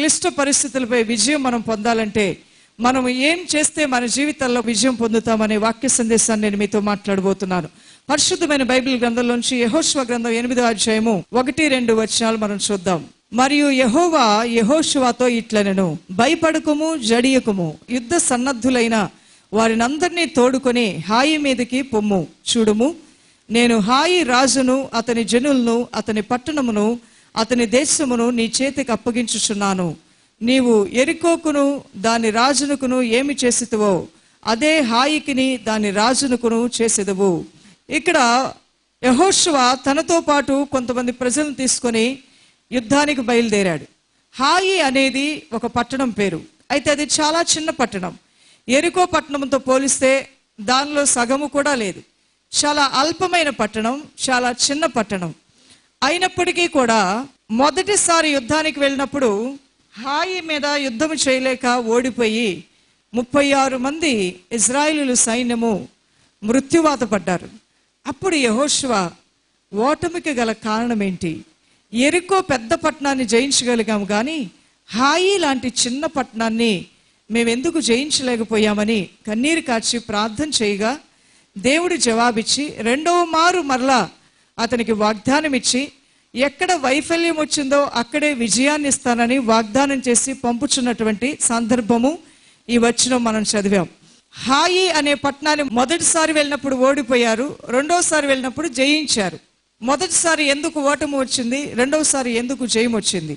క్లిష్ట పరిస్థితులపై విజయం మనం పొందాలంటే మనం ఏం చేస్తే మన జీవితాల్లో విజయం పొందుతామనే వాక్య సందేశాన్ని నేను మీతో మాట్లాడబోతున్నాను. పరిశుద్ధమైన బైబిల్ గ్రంథంలోంచి యహోశ్వ గ్రంథం ఎనిమిదో అధ్యాయము ఒకటి రెండు వచనాలు మనం చూద్దాం. మరియు యహోవా యహోశువాతో ఇట్లనెను భయపడకుము జడియకుము యుద్ధ సన్నద్ధులైన వారినందరినీ తోడుకొని హాయి మీదకి పొమ్ము చూడుము. నేను హాయి రాజును అతని జనులను అతని పట్టణమును అతని దేశమును నీ చేతికి అప్పగించుచున్నాను. నీవు ఎరికోకును దాని రాజునుకును ఏమి చేసితువో అదే హాయికిని దాని రాజునుకును చేసేదవు ఇక్కడ యహోశివ తనతో పాటు కొంతమంది ప్రజలను తీసుకొని యుద్ధానికి బయలుదేరాడు. హాయి అనేది ఒక పట్టణం పేరు. అయితే అది చాలా చిన్న పట్టణం. ఎరికో పట్టణంతో పోలిస్తే దానిలో సగము కూడా లేదు. చాలా అల్పమైన పట్టణం చాలా చిన్న పట్టణం. అయినప్పటికీ కూడా మొదటిసారి యుద్ధానికి వెళ్ళినప్పుడు హాయి మీద యుద్ధం చేయలేక ఓడిపోయి ముప్పై ఆరు మంది ఇజ్రాయిలు సైన్యము మృత్యువాత పడ్డారు. అప్పుడు యహోష్వ ఓటమికి గల కారణం ఏంటి ఎరుకో పెద్ద పట్టణాన్ని జయించగలిగాము కానీ హాయి లాంటి చిన్న పట్టణాన్ని మేమెందుకు జయించలేకపోయామని కన్నీరు కాచి ప్రార్థన చేయగా దేవుడు జవాబిచ్చి రెండవ మారు మరలా అతనికి వాగ్దానం ఇచ్చి ఎక్కడ వైఫల్యం వచ్చిందో అక్కడే విజయాన్ని ఇస్తానని వాగ్దానం చేసి పంపుచున్నటువంటి సందర్భము ఈ వచనం మనం చదివాం. హాయి అనే పట్టణాన్ని మొదటిసారి వెళ్ళినప్పుడు ఓడిపోయారు రెండోసారి వెళ్ళినప్పుడు జయించారు. మొదటిసారి ఎందుకు ఓటమి వచ్చింది రెండవసారి ఎందుకు జయం వచ్చింది?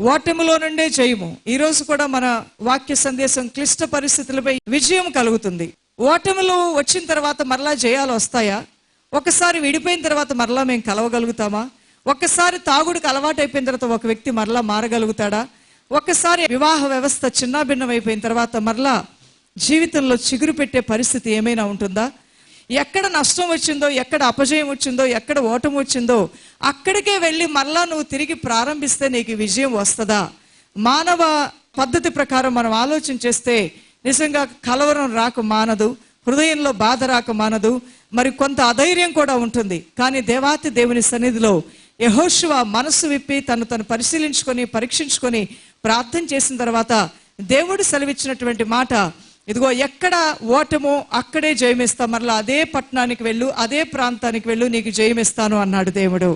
ఓటమిలో నుండే జయము. ఈరోజు కూడా మన వాక్య సందేశం క్లిష్ట పరిస్థితులపై విజయం కలుగుతుంది. ఓటమిలో వచ్చిన తర్వాత మరలా జయాలు వస్తాయా? ఒకసారి విడిపోయిన తర్వాత మరలా మేము కలవగలుగుతామా? ఒక్కసారి తాగుడికి అలవాటు అయిపోయిన తర్వాత ఒక వ్యక్తి మరలా మారగలుగుతాడా? ఒక్కసారి వివాహ వ్యవస్థ చిన్నాభిన్నం అయిపోయిన తర్వాత మరలా జీవితంలో చిగురు పెట్టే పరిస్థితి ఏమైనా ఉంటుందా? ఎక్కడ నష్టం వచ్చిందో ఎక్కడ అపజయం వచ్చిందో ఎక్కడ ఓటమి వచ్చిందో అక్కడికే వెళ్ళి మరలా నువ్వు తిరిగి ప్రారంభిస్తే నీకు విజయం వస్తుందా? మానవ పద్ధతి ప్రకారం మనం ఆలోచన చేస్తే నిజంగా కలవరం రాకు మానదు. హృదయంలో బాధ రాక మానదు. మరి కొంత అధైర్యం కూడా ఉంటుంది. కానీ దేవాతి దేవుని సన్నిధిలో యహోశివ మనసు విప్పి తను తను పరిశీలించుకొని పరీక్షించుకొని ప్రార్థన చేసిన తర్వాత దేవుడు సెలవిచ్చినటువంటి మాట ఇదిగో ఎక్కడ ఓటమో అక్కడే జయమిస్తా. మరలా అదే పట్టణానికి వెళ్ళు అదే ప్రాంతానికి వెళ్ళు నీకు జయమిస్తాను అన్నాడు దేవుడు.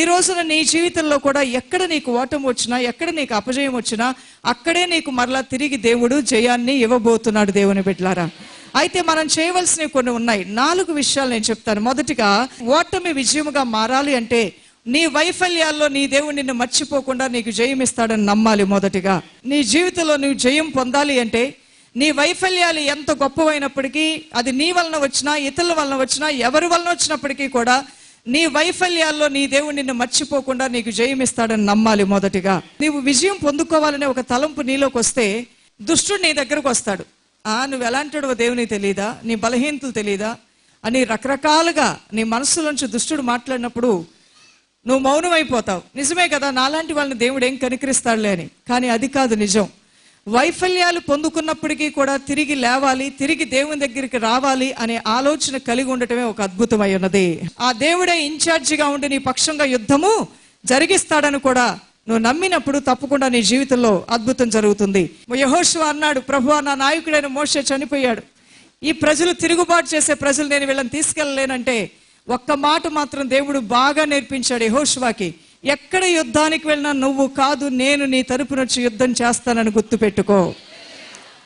ఈ రోజున నీ జీవితంలో కూడా ఎక్కడ నీకు ఓటం వచ్చినా ఎక్కడ నీకు అపజయం వచ్చినా అక్కడే నీకు మరలా తిరిగి దేవుడు జయాన్ని ఇవ్వబోతున్నాడు దేవుని బిడ్లారా అయితే మనం చేయవలసినవి కొన్ని ఉన్నాయి. నాలుగు విషయాలు నేను చెప్తాను. మొదటిగా ఓటమి విజయముగా మారాలి అంటే నీ వైఫల్యాల్లో నీ దేవుడు నిన్ను మర్చిపోకుండా నీకు జయం ఇస్తాడని నమ్మాలి మొదటిగా. నీ జీవితంలో నువ్వు జయం పొందాలి అంటే నీ వైఫల్యాలు ఎంత గొప్పవైనప్పటికీ అది నీ వలన వచ్చినా ఇతరుల వలన వచ్చినా ఎవరి వలన వచ్చినప్పటికీ కూడా నీ వైఫల్యాల్లో నీ దేవుడు నిన్ను మర్చిపోకుండా నీకు జయం ఇస్తాడని నమ్మాలి మొదటిగా. నీవు విజయం పొందుకోవాలనే ఒక తలంపు నీలోకి వస్తే దుష్టుడు నీ దగ్గరకు వస్తాడు. నువ్వు ఎలాంటివో దేవుని తెలియదా నీ బలహీనతలు తెలియదా అని రకరకాలుగా నీ మనసులోంచి దుష్టుడు మాట్లాడినప్పుడు నువ్వు మౌనమైపోతావు. నిజమే కదా నాలాంటి వాళ్ళని దేవుడు ఏం కనికరిస్తాడులే అని. కానీ అది కాదు నిజం. వైఫల్యాలు పొందుకున్నప్పటికీ కూడా తిరిగి లేవాలి తిరిగి దేవుని దగ్గరికి రావాలి అనే ఆలోచన కలిగి ఉండటమే ఒక అద్భుతమై ఉన్నది. ఆ దేవుడే ఇన్ఛార్జిగా ఉండి నీ పక్షంగా యుద్ధము జరిగిస్తాడని కూడా నువ్వు నమ్మినప్పుడు తప్పకుండా నీ జీవితంలో అద్భుతం జరుగుతుంది. యహోశివ అన్నాడు ప్రభు నా నాయకుడైన మోషే చనిపోయాడు. ఈ ప్రజలు తిరుగుబాటు చేసే ప్రజలు నేను వీళ్ళని తీసుకెళ్ళలేనంటే ఒక్క మాట మాత్రం దేవుడు బాగా నేర్పించాడు యహోశివాకి ఎక్కడ యుద్ధానికి వెళ్ళినా నువ్వు కాదు నేను నీ తరపున వచ్చి యుద్ధం చేస్తానని గుర్తుపెట్టుకో.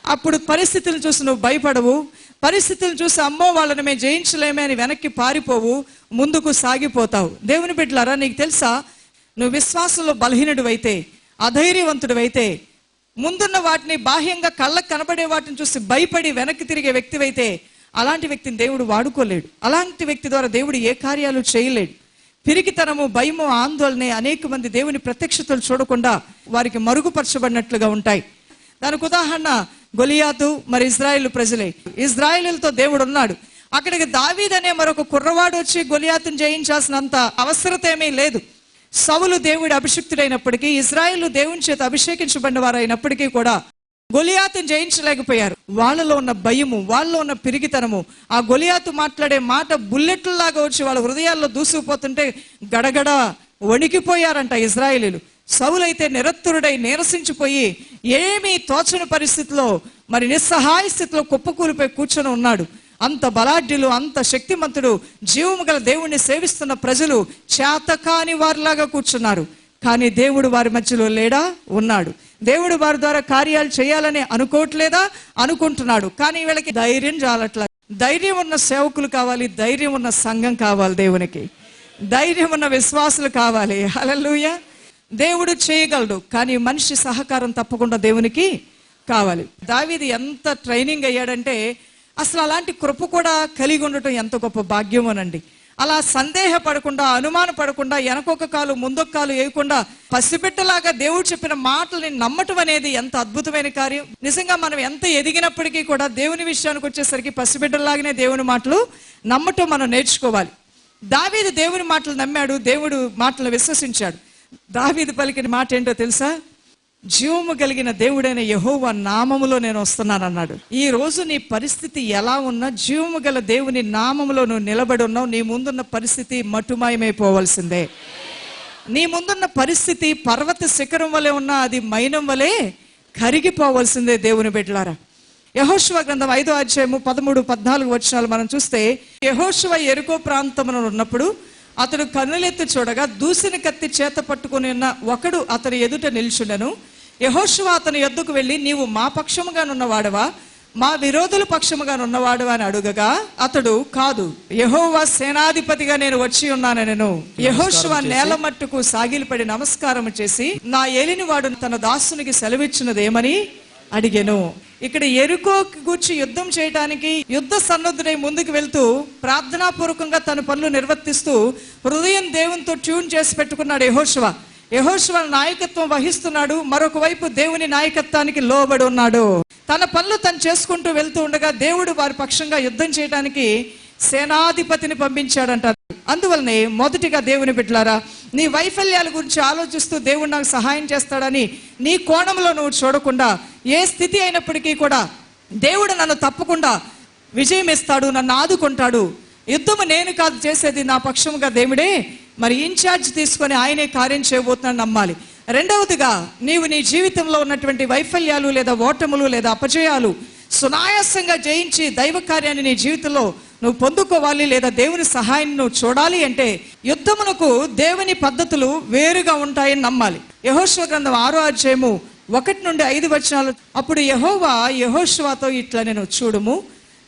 అప్పుడు పరిస్థితులు చూసి నువ్వు భయపడవు. పరిస్థితులు చూసి అమ్మో వాళ్ళని మేము జయించలేమే అని వెనక్కి పారిపోవు. ముందుకు సాగిపోతావు. దేవుని బిడ్డలారా నీకు తెలుసా? నువ్వు విశ్వాసంలో బలహీనుడివైతే అధైర్యవంతుడివైతే ముందున్న వాటిని బాహ్యంగా కళ్ళకు కనబడే వాటిని చూసి భయపడి వెనక్కి తిరిగే వ్యక్తివైతే అలాంటి వ్యక్తిని దేవుడు వాడుకోలేడు. అలాంటి వ్యక్తి ద్వారా దేవుడు ఏ కార్యాలు చేయలేడు. పిరికితనము భయము ఆందోళన అనేక మంది దేవుని ప్రత్యక్షతలు చూడకుండా వారికి మరుగుపరచబడినట్లుగా ఉంటాయి. దానికి ఉదాహరణ గొలియాతు మరి ఇజ్రాయిల్ ప్రజలే. ఇజ్రాయిల్తో దేవుడు ఉన్నాడు. అక్కడికి దావీద్ అనే మరొక కుర్రవాడు వచ్చి గొలియాతును జయించాల్సినంత అవసరత ఏమీ లేదు. సవులు దేవుడి అభిషిక్తుడైనప్పటికీ ఇజ్రాయేల్ దేవుని చేత అభిషేకించబడిన వారైనప్పటికీ కూడా గొలియాతును జయించలేకపోయారు. వాళ్ళలో ఉన్న భయము వాళ్ళలో ఉన్న పిరిగితనము ఆ గొలియాతు మాట్లాడే మాట బుల్లెట్లలాగా వచ్చి వాళ్ళ హృదయాల్లో దూసుకుపోతుంటే గడగడ వణికిపోయారంట ఇజ్రాయేలీలు. సవులైతే నిరత్తురుడై నీరసించిపోయి ఏమీ తోచని పరిస్థితిలో మరి నిస్సహాయ స్థితిలో కుప్పకూలిపోయి కూర్చొని ఉన్నాడు. అంత బలాఢ్యులు అంత శక్తిమంతుడు జీవము గల దేవుణ్ణి సేవిస్తున్న ప్రజలు చేతకాని వారిలాగా కూర్చున్నారు. కానీ దేవుడు వారి మధ్యలో లేడా? ఉన్నాడు. దేవుడు వారి ద్వారా కార్యాలు చేయాలని అనుకోవట్లేదా? అనుకుంటున్నాడు. కానీ వీళ్ళకి ధైర్యం చాలట్లా ధైర్యం ఉన్న సేవకులు కావాలి ధైర్యం ఉన్న సంఘం కావాలి దేవునికి. ధైర్యం ఉన్న విశ్వాసులు కావాలి. అలలుయ దేవుడు చేయగలడు కానీ మనిషి సహకారం తప్పకుండా దేవునికి కావాలి. దావిది ఎంత ట్రైనింగ్ అయ్యాడంటే అసలు అలాంటి కృప కూడా కలిగి ఉండటం ఎంత గొప్ప భాగ్యమోనండి. అలా సందేహపడకుండా అనుమాన పడకుండా వెనకొక కాలు ముందొక కాలు వేయకుండా పసిబిట్టలాగా దేవుడు చెప్పిన మాటల్ని నమ్మటం అనేది ఎంత అద్భుతమైన కార్యం. నిజంగా మనం ఎంత ఎదిగినప్పటికీ కూడా దేవుని విషయానికి వచ్చేసరికి పసిబిడ్డలాగానే దేవుని మాటలు నమ్మటం మనం నేర్చుకోవాలి. దావీదు దేవుని మాటలు నమ్మాడు దేవుడు మాటలు విశ్వసించాడు. దావీదు పలికిన మాట ఏంటో తెలుసా? జీవము కలిగిన దేవుడైన యహోవ నామములో నేను వస్తున్నానన్నాడు. ఈ రోజు నీ పరిస్థితి ఎలా ఉన్నా జీవము గల దేవుని నామములో నువ్వు నిలబడి ఉన్నావు నీ ముందున్న పరిస్థితి మటుమాయమైపోవలసిందే. నీ ముందున్న పరిస్థితి పర్వత శిఖరం వలె ఉన్నా అది మైనం వలె కరిగిపోవలసిందే దేవుని బిడ్డలారా. యహోశివ గ్రంథం ఐదో అధ్యాయము పదమూడు పద్నాలుగు వచనాలు మనం చూస్తే యహోశివ ఎరుకో ప్రాంతమున ఉన్నప్పుడు అతడు కన్నులెత్తి చూడగా దూసిన కత్తి చేత పట్టుకుని ఉన్న ఒకడు అతని ఎదుట నిల్చుండను. యహోశివ అతని ఎద్దుకు వెళ్ళి నీవు మా పక్షముగా నున్నవాడవా మా విరోధుల పక్షముగా నున్నవాడు అని అడుగగా అతడు కాదు. యహోవా సేనాధిపతిగా నేను వచ్చి ఉన్నానెను యహోశివ నేల మట్టుకు సాగిలిపడి నమస్కారం చేసి నా ఏలిని వాడు తన దాసునికి సెలవిచ్చినదేమని అడిగాను. ఇక్కడ ఎరుకో కూర్చి యుద్ధం చేయడానికి యుద్ధ సన్నద్ధుడై ముందుకు వెళ్తూ ప్రార్థనాపూర్వకంగా తన పనులు నిర్వర్తిస్తూ హృదయం దేవునితో ట్యూన్ చేసి పెట్టుకున్నాడు యహోశివ యహోశివ నాయకత్వం వహిస్తున్నాడు. మరొక వైపు దేవుని నాయకత్వానికి లోబడి ఉన్నాడు. తన పనులు తను చేసుకుంటూ వెళ్తూ ఉండగా దేవుడు వారి పక్షంగా యుద్ధం చేయడానికి సేనాధిపతిని పంపించాడంట. అందువల్లనే మొదటిగా దేవుని బిడ్డలారా నీ వైఫల్యాల గురించి ఆలోచిస్తూ దేవుడు నాకు సహాయం చేస్తాడని నీ కోణంలో నువ్వు చూడకుండా ఏ స్థితి అయినప్పటికీ కూడా దేవుడు నన్ను తప్పకుండా విజయం ఇస్తాడు నన్ను ఆదుకుంటాడు. యుద్ధము నేను కాదు చేసేది నా పక్షముగా దేవుడే మరి ఇన్ఛార్జ్ తీసుకొని ఆయనే కార్యం చేయబోతున్నాడు నమ్మాలి. రెండవదిగా నీవు నీ జీవితంలో ఉన్నటువంటి వైఫల్యాలు లేదా ఓటములు లేదా అపజయాలు సునాయాసంగా జయించి దైవ కార్యాన్ని నీ జీవితంలో నువ్వు పొందుకోవాలి లేదా దేవుని సహాయం నువ్వు చూడాలి అంటే యుద్ధమునకు దేవుని పద్ధతులు వేరుగా ఉంటాయని నమ్మాలి. యహోశ్వ గ్రంథం ఆరో అధ్యాయము ఒకటి నుండి ఐదు వచనాలు. అప్పుడు యహోవా యహోశ్వాతో ఇట్లా నేను చూడుము.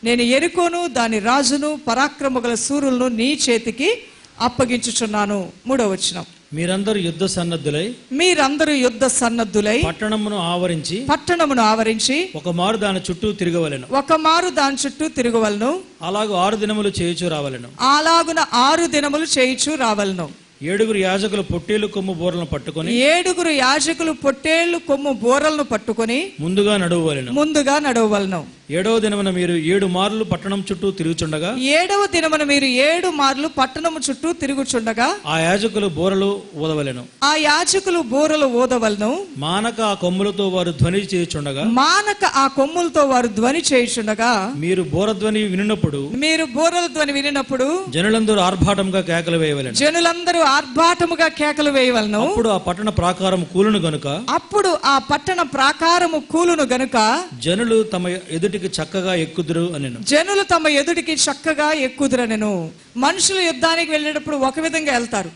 నేను ఎరుకోను దాని రాజును పరాక్రమ గల సూరులను నీ చేతికి అప్పగించుచున్నాను. మూడో వచనం. మీరందరూ యుద్ధ సన్నద్ధులై మీరందరూ యుద్ధ సన్నద్ధులై పట్టణమును ఆవరించి పట్టణమును ఆవరించి ఒక మారు దాని చుట్టూ తిరగవలెను. ఒక మారు దాని చుట్టూ తిరుగువలను. అలాగూ ఆరు దినములు చేయుచు రావలెను. అలాగున ఆరు దినములు చేయిచు రావలను. ఏడుగురు యాజకులు పొట్టేలు కొమ్ము బోరలను పట్టుకొని ఏడుగురు యాజకులు పొట్టేళ్ళు కొమ్ము బోరలను పట్టుకొని ముందుగా నడువవలెను. ముందుగా నడవవలను. ఏడవ దినమున మీరు ఏడు మార్లు పట్టణం చుట్టూ తిరుగుచుండగా ఏడవ దినమున మీరు ఏడు మార్లు పట్టణము చుట్టూ తిరుగుచుండగా ఆ యాజకులు బోరలు ఊదవలెను. ఆ యాజకులు బోరలు ఊదవలను. మానక ఆ కొమ్ములతో వారు ధ్వని చేయుచుండగా మానక ఆ కొమ్ములతో వారు ధ్వని చేయుచుండగా మీరు బోరధ్వని వినినప్పుడు మీరు బోరల ధ్వని వినినప్పుడు జనులందరూ ఆర్భాటంగా కేకలు వేయవలెను. జనులందరూ ఆర్భాటముగా కేకలు వేయవలను. అప్పుడు ఆ పట్టణ ప్రాకారం కూలును గనుక అప్పుడు ఆ పట్టణ ప్రాకారము కూలును గనుక జనులు తమ ఎదుటికి చక్కగా ఎక్కుదురు అనెను. జనులు తమ ఎదుటికి చక్కగా ఎక్కుదురనెను. మనుషులు యుద్ధానికి వెళ్ళేటప్పుడు ఒక విధంగా వెళ్తారు.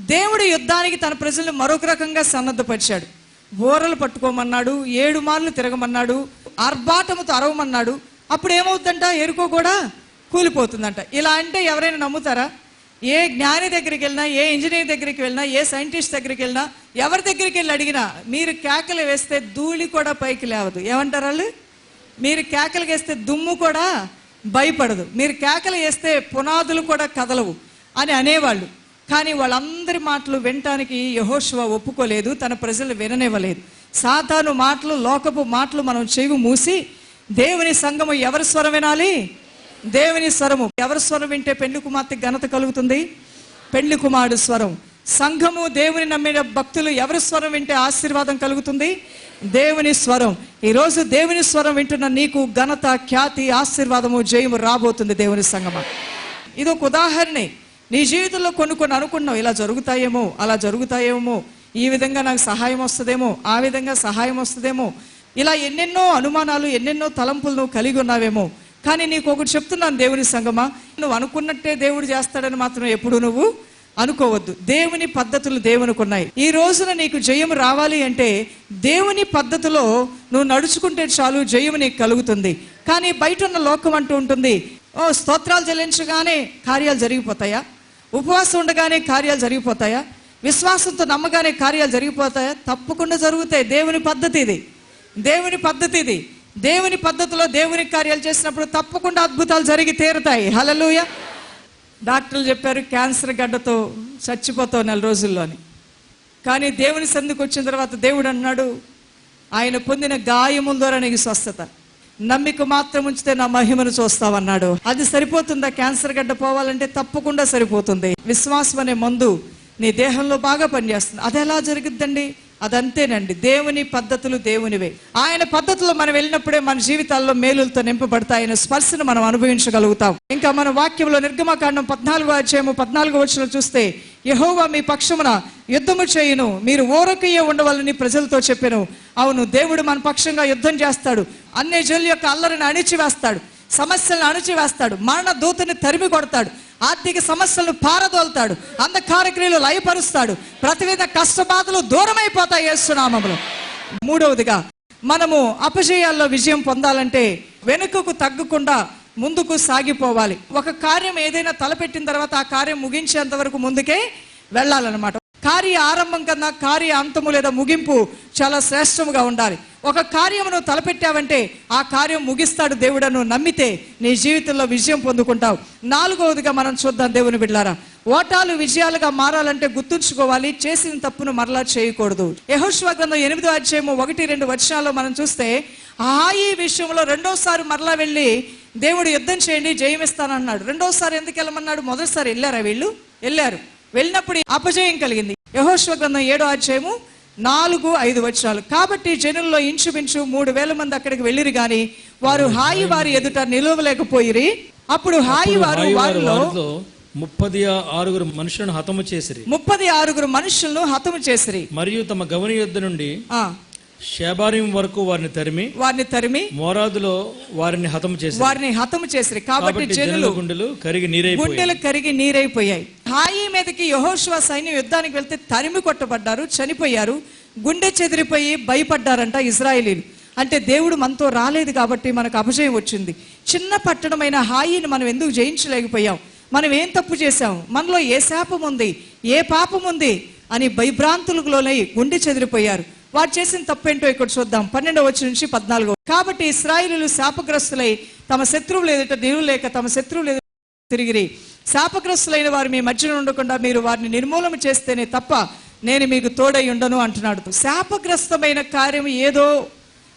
దేవుడు యుద్ధానికి తన ప్రజలను మరొక రకంగా సన్నద్ధపరిచాడు. బోరలు పట్టుకోమన్నాడు ఏడు మార్లు తిరగమన్నాడు ఆర్భాటముతో అరవమన్నాడు. అప్పుడు ఏమవుతుందంట? ఎరుకో కూడా కూలిపోతుందంట. ఇలా అంటే ఎవరైనా నమ్ముతారా? ఏ జ్ఞాని దగ్గరికి వెళ్ళినా ఏ ఇంజనీర్ దగ్గరికి వెళ్ళినా ఏ సైంటిస్ట్ దగ్గరికి వెళ్ళినా ఎవరి దగ్గరికి వెళ్ళి అడిగినా మీరు కేకలు వేస్తే ధూళి కూడా పైకి లేవదు. ఏమంటారు వాళ్ళు? మీరు కేకలు వేస్తే దుమ్ము కూడా భయపడదు. మీరు కేకలు వేస్తే పునాదులు కూడా కదలవు అని అనేవాళ్ళు. కానీ వాళ్ళందరి మాటలు వినటానికి యహోశివ ఒప్పుకోలేదు తన ప్రజలు విననివ్వలేదు. సాతాను మాటలు లోకపు మాటలు మనం చెవి మూసి దేవుని సంఘము ఎవరి స్వరం వినాలి? దేవుని స్వరము. ఎవరి స్వరం వింటే పెళ్ళి కుమార్తె ఘనత కలుగుతుంది? పెళ్ళి కుమారుడు స్వరం. సంఘము దేవుని నమ్మిన భక్తులు ఎవరి స్వరం వింటే ఆశీర్వాదం కలుగుతుంది? దేవుని స్వరం. ఈరోజు దేవుని స్వరం వింటున్న నీకు ఘనత ఖ్యాతి ఆశీర్వాదము జయము రాబోతుంది దేవుని సంగమ. ఇది ఒక ఉదాహరణే. నీ జీవితంలో కొన్ని కొన్ని అనుకున్నావు ఇలా జరుగుతాయేమో అలా జరుగుతాయేమో ఈ విధంగా నాకు సహాయం వస్తుందేమో ఆ విధంగా సహాయం వస్తుందేమో ఇలా ఎన్నెన్నో అనుమానాలు ఎన్నెన్నో తలంపులు నువ్వు కలిగి ఉన్నావేమో కానీ నీకు ఒకటి చెప్తున్నాను దేవుని సంగమా. నువ్వు అనుకున్నట్టే దేవుడు చేస్తాడని మాత్రం ఎప్పుడు నువ్వు అనుకోవద్దు. దేవుని పద్ధతులు దేవునికి ఉన్నాయి. ఈ రోజున నీకు జయం రావాలి అంటే దేవుని పద్ధతిలో నువ్వు నడుచుకుంటే చాలు జయం నీకు కలుగుతుంది. కానీ బయట ఉన్న లోకం అంటూ ఉంటుంది ఓ స్తోత్రాలు చెల్లించగానే కార్యాలు జరిగిపోతాయా? ఉపవాసం ఉండగానే కార్యాలు జరిగిపోతాయా? విశ్వాసంతో నమ్మగానే కార్యాలు జరిగిపోతాయా? తప్పకుండా జరుగుతాయి. దేవుని పద్ధతి ఇది. దేవుని పద్ధతి ఇది. దేవుని పద్ధతిలో దేవుని కార్యాలు చేసినప్పుడు తప్పకుండా అద్భుతాలు జరిగి తీరుతాయి. హలలుయ డాక్టర్లు చెప్పారు క్యాన్సర్ గడ్డతో చచ్చిపోతావు నెల రోజుల్లోని. కానీ దేవుని సందుకు వచ్చిన తర్వాత దేవుడు అన్నాడు ఆయన పొందిన గాయముల ద్వారా నీకు స్వస్థత. నమ్మిక మాత్రం ఉంచితే నా మహిమను చూస్తావన్నాడు. అది సరిపోతుందా? క్యాన్సర్ గడ్డ పోవాలంటే తప్పకుండా సరిపోతుంది. విశ్వాసం అనే మందు నీ దేహంలో బాగా పనిచేస్తుంది. అది ఎలా జరుగుద్దండి? అదంతేనండి. దేవుని పద్ధతులు దేవునివే. ఆయన పద్ధతులు మనం వెళ్ళినప్పుడే మన జీవితాల్లో మేలులతో నింపబడతాయి. ఆయన స్పర్శను మనం అనుభవించగలుగుతాం. ఇంకా మన వాక్యంలో నిర్గమకాండం పద్నాలుగో అధ్యాయము పద్నాలుగో వచ్చిన చూస్తే యహోవా మీ పక్షమున యుద్ధము చేయును. మీరు ఓరకయ్యే ఉండవాలని ప్రజలతో చెప్పాను. అవును దేవుడు మన పక్షంగా యుద్ధం చేస్తాడు. అన్ని జనుల యొక్క అల్లరిని అణిచివేస్తాడు. సమస్యలను అణిచివేస్తాడు. మరణ దూతని తరిమి కొడతాడు ఆర్థిక సమస్యలను పారదోలుతాడు అంధకారక్రియలు లయపరుస్తాడు ప్రతివిధ కష్టబాధలు దూరమైపోతాయి యేసునామములో. మూడవదిగా మనము అపజయాల్లో విజయం పొందాలంటే వెనుకకు తగ్గకుండా ముందుకు సాగిపోవాలి. ఒక కార్యం ఏదైనా తలపెట్టిన తర్వాత ఆ కార్యం ముగించేంత వరకు ముందుకే వెళ్ళాలన్నమాట. కార్య ఆరంభం కన్నా కార్య అంతము లేదా ముగింపు చాలా శ్రేష్టముగా ఉండాలి. ఒక కార్యమును తలపెట్టావంటే ఆ కార్యం ముగిస్తాడు దేవుడను నమ్మితే నీ జీవితంలో విజయం పొందుకుంటావు. నాలుగవదిగా మనం చూద్దాం దేవుని బిడ్డారా ఓటాలు విజయాలుగా మారాలంటే గుర్తుంచుకోవాలి. చేసిన తప్పును మరలా చేయకూడదు. యహోశ్వ గ్రంథం ఎనిమిదో అధ్యాయము ఒకటి రెండు వచనాల్లో మనం చూస్తే ఆ ఈ విషయంలో రెండోసారి మరలా వెళ్ళి దేవుడు యుద్ధం చేయండి జయమిస్తానన్నాడు. రెండోసారి ఎందుకు వెళ్ళమన్నాడు? మొదటిసారి వెళ్ళారా వీళ్ళు? వెళ్ళారు. వెళ్ళినప్పుడు అపజయం కలిగింది. యహోశ్వ గ్రంథం ఏడో అధ్యాయము నాలుగు ఐదు వచ్చాలు కాబట్టి జనుల్లో ఇంచుమించు మూడు వేల మంది అక్కడికి వెళ్ళిరు గాని వారు హాయి వారి ఎదుట నిలవలేకపోయిరి. అప్పుడు హాయి వారు వారిలో ముప్పది ఆరుగురు మనుషులను హతము చేసిరి. ముప్పది ఆరుగురు మనుషులను హతము చేసిరి. మరియు తమ గవని యుద్ధ నుండి ఆ శేబారిం వరకు వారిని తరిమి వారిని తరిమి మోరాదులో వారిని హతము చేసి వారిని హతము చేసిరి కాబట్టి జనులు గుండెలు కరిగి నీరైపోయి గుండెలు కరిగి నీరైపోయాయి. హాయి మీదకి యహోశివ సైన్యం యుద్ధానికి వెళ్తే తరిమి కొట్టబడ్డారు చనిపోయారు. గుండె చెదిరిపోయి భయపడ్డారంట ఇజ్రాయేలీలు. అంటే దేవుడు మనతో రాలేదు కాబట్టి మనకు అపజయం వచ్చింది. చిన్న పట్టణమైన హాయిని మనం ఎందుకు జయించలేకపోయాం? మనం ఏం తప్పు చేశాం? మనలో ఏ శాపం ఉంది? ఏ పాపం ఉంది? అని భయభ్రాంతులకు లోనై గుండె చెదిరిపోయారు. వారు చేసిన తప్పేంటో ఇక్కడ చూద్దాం. పన్నెండవ వచ్చి నుంచి పద్నాలుగో కాబట్టి ఇస్రాయిలు శాపగ్రస్తులై తమ శత్రువులు ఎదుట లేక తమ శత్రువులు ఎదుట తిరిగిరి. శాపగ్రస్తులైన వారు మీ మధ్యన ఉండకుండా మీరు వారిని నిర్మూలన చేస్తేనే తప్ప నేను మీకు తోడై ఉండను అంటున్నాడు. శాపగ్రస్తమైన కార్యం ఏదో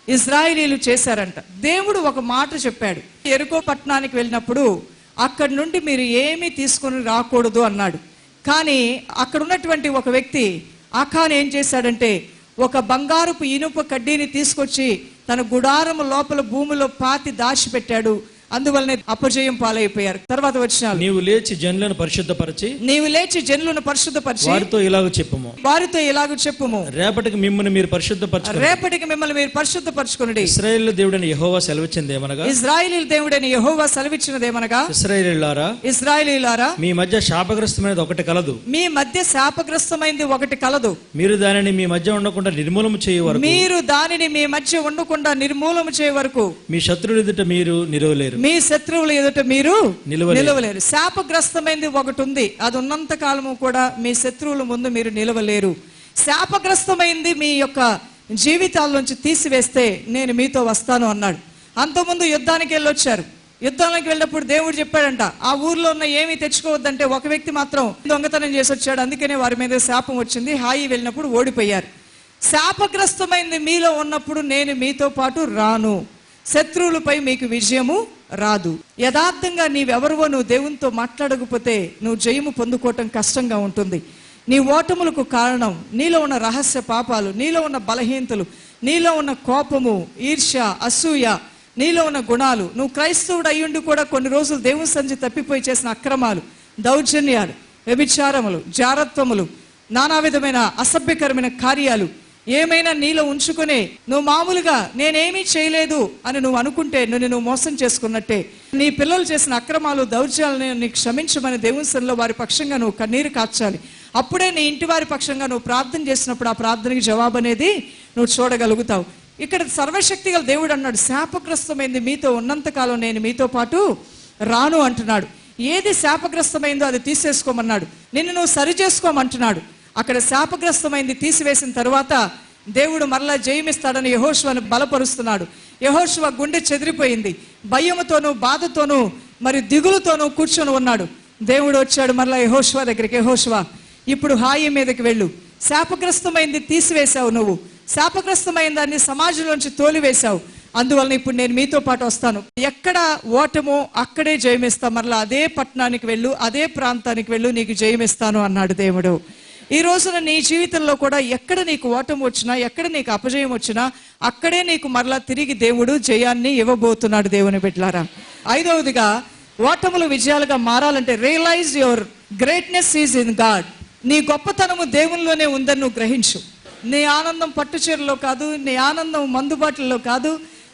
ఇజ్రాయిలీలు చేశారంట. దేవుడు ఒక మాట చెప్పాడు. ఎరుకో పట్టణానికి వెళ్ళినప్పుడు అక్కడి నుండి మీరు ఏమీ తీసుకొని రాకూడదు అన్నాడు. కానీ అక్కడ ఉన్నటువంటి ఒక వ్యక్తి ఆఖాన్ ఏం చేశాడంటే ఒక బంగారపు ఇనుప కడ్డీని తీసుకొచ్చి తన గుడారము లోపల భూమిలో పాతి దాచిపెట్టాడు. అందువల్లనే అపజయం పాలైపోయారు. తర్వాత వచ్చినాలు నీవు లేచి జనులను పరిశుద్ధపరిచి నీవు లేచి జనులను పరిశుద్ధపరిచి వారితో ఇలాగ చెప్పుము. వారితో ఇలాగ చెప్పుము. రేపటికి మిమ్మల్ని మీరు పరిశుద్ధపరచుకుని రేపటికి మిమ్మల్ని మీరు పరిశుద్ధపరచుకునండి. ఇస్రాయేల్ దేవుడని యెహోవా సెలవిచ్చింది ఏమనగా? ఇజ్రాయిలీ దేవుడైన యెహోవా సెలవిచ్చినదేమనగా ఇస్రాయేలీలారా ఇజ్రాయిలీలారా మీ మధ్య శాపగ్రస్తమైనది ఒకటి కలదు. మీ మధ్య శాపగ్రస్తమైంది ఒకటి కలదు. మీరు దానిని మీ మధ్య ఉండకుండా నిర్మూలన చేయు వరకు మీరు దానిని మీ మధ్య ఉండకుండా నిర్మూలన చేయ వరకు మీ శత్రువుల ఎదుట మీరు నిలవలేరు. మీ శత్రువుల ఎదుట మీరు నిలవలేరు. శాపగ్రస్తమైనది ఒకటి ఉంది అది ఉన్నంత కాలము కూడా మీ శత్రువుల ముందు మీరు నిలవలేరు. శాపగ్రస్తమైంది మీ యొక్క జీవితాల్లోంచి తీసివేస్తే నేను మీతో వస్తాను అన్నాడు. అంతకుముందు యుద్ధానికి వెళ్ళొచ్చారు. యుద్ధానికి వెళ్ళినప్పుడు దేవుడు చెప్పాడంట ఆ ఊర్లో ఉన్న ఏమీ తెచ్చుకోవద్దంటే ఒక వ్యక్తి మాత్రం దొంగతనం చేసి వచ్చాడు అందుకనే వారి మీద శాపం వచ్చింది. హాయి వెళ్ళినప్పుడు ఓడిపోయారు. శాపగ్రస్తమైంది మీలో ఉన్నప్పుడు నేను మీతో పాటు రాను. శత్రువులపై మీకు విజయము రాదు. యథార్థంగా నీవెవరివో నువ్వు దేవునితో మాట్లాడకపోతే నువ్వు జయము పొందుకోవటం కష్టంగా ఉంటుంది. నీ ఓటములకు కారణం నీలో ఉన్న రహస్య పాపాలు నీలో ఉన్న బలహీనతలు నీలో ఉన్న కోపము ఈర్ష్య అసూయ నీలో ఉన్న గుణాలు. నువ్వు క్రైస్తవుడు అయ్యుండి కూడా కొన్ని రోజులు దేవుని సంధి తప్పిపోయి చేసిన అక్రమాలు దౌర్జన్యాలు వ్యభిచారములు జారత్వములు నానా విధమైన అసభ్యకరమైన కార్యాలు ఏమైనా నీలో ఉంచుకుని నువ్వు మామూలుగా నేనేమీ చేయలేదు అని నువ్వు అనుకుంటే నువ్వు నువ్వు మోసం చేసుకున్నట్టే. నీ పిల్లలు చేసిన అక్రమాలు దౌర్జాలను నీకు క్షమించమని దేవుని సన్నిలో వారి పక్షంగా నువ్వు కన్నీరు కార్చాలి అప్పుడే నీ ఇంటి వారి పక్షంగా నువ్వు ప్రార్థన చేసినప్పుడు ఆ ప్రార్థనకి జవాబు అనేది నువ్వు చూడగలుగుతావు. ఇక్కడ సర్వశక్తి గల దేవుడు అన్నాడు శాపగ్రస్తమైంది మీతో ఉన్నంతకాలం నేను మీతో పాటు రాను అంటున్నాడు. ఏది శాపగ్రస్తమైందో అది తీసేసుకోమన్నాడు. నిన్ను నువ్వు సరి చేసుకోమంటున్నాడు అక్కడ శాపగ్రస్తమైంది తీసివేసిన తర్వాత దేవుడు మరలా జయమిస్తాడని యహోష్వను బలపరుస్తున్నాడు. యహోష్వ గుండె చెదిరిపోయింది. భయముతోనూ బాధతోనూ మరి దిగులుతోనూ కూర్చొని ఉన్నాడు. దేవుడు వచ్చాడు మరలా యహోష్వ దగ్గరికి. యహోష్వ ఇప్పుడు హాయి మీదకి వెళ్ళు. శాపగ్రస్తమైంది తీసివేశావు నువ్వు. శాపగ్రస్తమైన దాన్ని సమాజంలోంచి తోలివేశావు. అందువలన ఇప్పుడు నేను మీతో పాటు వస్తాను. ఎక్కడ ఓటమో అక్కడే జయమిస్తా. మరలా అదే పట్టణానికి వెళ్ళు అదే ప్రాంతానికి వెళ్ళు నీకు జయమిస్తాను అన్నాడు దేవుడు. ఈ రోజున నీ జీవితంలో కూడా ఎక్కడ నీకు ఓటం వచ్చినా ఎక్కడ నీకు అపజయం వచ్చినా అక్కడే నీకు మరలా తిరిగి దేవుడు జయాన్ని ఇవ్వబోతున్నాడు దేవుని బిడ్లారా ఐదవదిగా ఓటములు విజయాలుగా మారాలంటే realise your greatness is in God నీ గొప్పతనము దేవునిలోనే ఉందని నువ్వు గ్రహించు. నీ ఆనందం పట్టుచీరలో కాదు నీ ఆనందం మందుబాటులో కాదు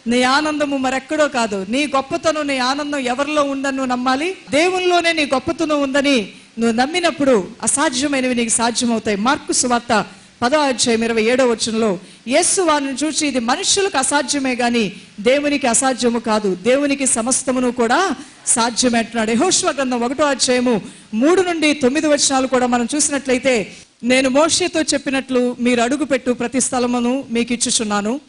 నీ ఆనందము మరెక్కడో కాదు. నీ గొప్పతనం నీ ఆనందం ఎవరిలో ఉందని నువ్వు నమ్మాలి? దేవునిలోనే నీ గొప్పతనం ఉందని నువ్వు నమ్మినప్పుడు అసాధ్యమైనవి నీకు సాధ్యమవుతాయి. మార్కు సువార్త పదో అధ్యాయం ఇరవై ఏడో వచనంలో యేసు వారిని చూసి ఇది మనుషులకు అసాధ్యమే గాని దేవునికి అసాధ్యము కాదు. దేవునికి సమస్తమును కూడా సాధ్యమే అంటున్నాడు. యెహోషువ గ్రంథం ఒకటో అధ్యాయము మూడు నుండి తొమ్మిది వచనాలు కూడా మనం చూసినట్లయితే నేను మోషేతో చెప్పినట్లు మీరు అడుగుపెట్టు ప్రతి స్థలమును మీకు ఇచ్చుచున్నాను.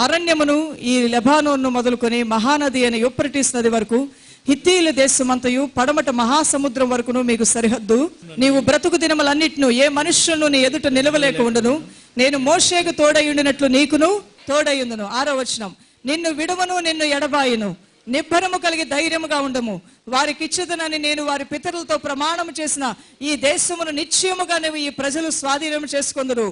అరణ్యమును ఈ లెబానోన్ను మొదలుకొని మహానది అనే యూప్రటిస్ నది వరకు హిత్తీల దేశమంతయు పడమట మహాసముద్రం వరకును మీకు సరిహద్దు. నీవు బ్రతుకు దినములన్నిటిను ఏ మనుష్యులను నీ ఎదుట నిలవలేక ఉండను. నేను మోషేకు తోడయుండినట్లు నీకును తోడయుందును. ఆరో వచనం. నిన్ను విడువను నిన్ను ఎడబాయును. నిబ్బరము కలిగి ధైర్యముగా ఉండము. వారికి ఇచ్చదనని నేను వారి పితరులతో ప్రమాణం చేసిన ఈ దేశమును నిశ్చయముగా నువ్వు ఈ ప్రజలు స్వాధీనం చేసుకొందురు.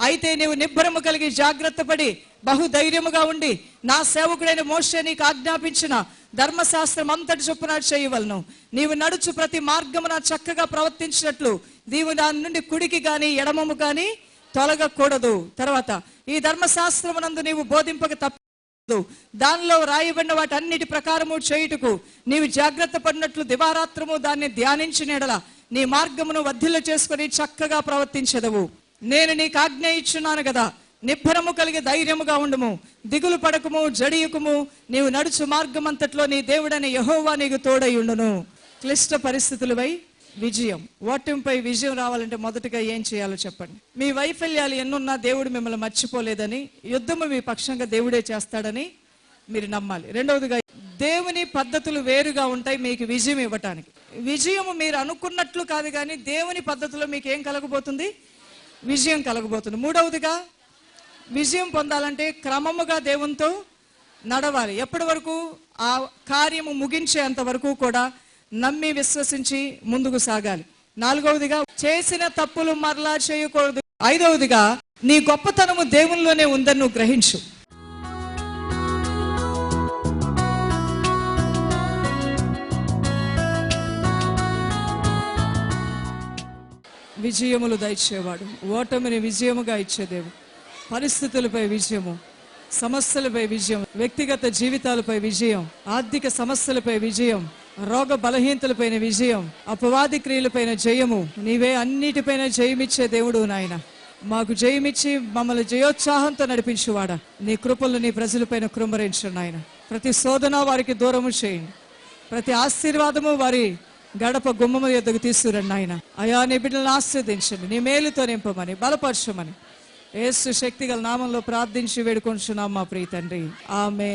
అయితే నీవు నిబ్బరము కలిగి జాగ్రత్త పడి బహుధైర్యముగా ఉండి నా సేవకుడైన మోషే నీకు ఆజ్ఞాపించిన ధర్మశాస్త్రం అంతటి చొప్పున చేయవలను. నీవు నడుచు ప్రతి మార్గమున చక్కగా ప్రవర్తించినట్లు నీవు దాని నుండి కుడికి కానీ ఎడమము కానీ తొలగకూడదు. తర్వాత ఈ ధర్మశాస్త్రమునందు నీవు బోధింపక తప్పదు. దానిలో రాయబడిన వాటి అన్నిటి ప్రకారము చేయుటకు నీవు జాగ్రత్త పడినట్లు దివారాత్రము దాన్ని ధ్యానించిన ఎడల నీ మార్గమును వద్దిలో చేసుకుని చక్కగా ప్రవర్తించదవు. నేను నీకు ఆజ్ఞ ఇచ్చున్నాను కదా. నిబ్బరము కలిగి ధైర్యముగా ఉండము. దిగులు పడకము జడియుకుము. నీవు నడుచు మార్గమంతట్లో నీ దేవుడని యహోవా నీకు తోడై ఉండును. క్లిష్ట పరిస్థితులపై విజయం. ఓటమిపై విజయం రావాలంటే మొదటగా ఏం చేయాలో చెప్పండి. మీ వైఫల్యాలు ఎన్నున్నా దేవుడు మిమ్మల్ని మర్చిపోలేదని యుద్ధము మీ పక్షంగా దేవుడే చేస్తాడని మీరు నమ్మాలి. రెండవదిగా దేవుని పద్ధతులు వేరుగా ఉంటాయి మీకు విజయం ఇవ్వటానికి. విజయం మీరు అనుకున్నట్లు కాదు కానీ దేవుని పద్ధతిలో మీకు ఏం కలగబోతుంది? విజయం కలగబోతుంది. మూడవదిగా విజయం పొందాలంటే క్రమముగా దేవునితో నడవాలి. ఎప్పటి వరకు ఆ కార్యము ముగించేంత వరకు కూడా నమ్మి విశ్వసించి ముందుకు సాగాలి. నాలుగవదిగా చేసిన తప్పులు మరలా చేయకూడదు. ఐదవదిగా నీ గొప్పతనము దేవునిలోనే ఉందని నువ్వు గ్రహించు. విజయములు దయచేవాడు. ఓటమిని విజయముగా ఇచ్చేదేవు పరిస్థితులపై విజయము సమస్యలపై విజయం వ్యక్తిగత జీవితాలపై విజయం ఆర్థిక సమస్యలపై విజయం రోగ బలహీనతలపైన విజయం అపవాది క్రియలపైన జయము. నీవే అన్నిటిపైన జయమిచ్చే దేవుడు నాయన. మాకు జయమిచ్చి మమ్మల్ని జయోత్సాహంతో నడిపించువాడా. నీ కృపలు నీ ప్రజలపైన కృమ్మరించు నాయన. ప్రతి శోధన వారికి దూరము చేయండి. ప్రతి ఆశీర్వాదము వారి గడప గుమ్మము ఎద్దకు తీసుకురండి ఆయన అయా నీ బిడ్డలను ఆస్వాదించండి నీ మేలుతో నింపమని బలపరచమని. ఏసు శక్తిగల నామంలో ప్రార్థించి వేడుకొంచున్నాం మా ప్రీతండ్రి ఆమె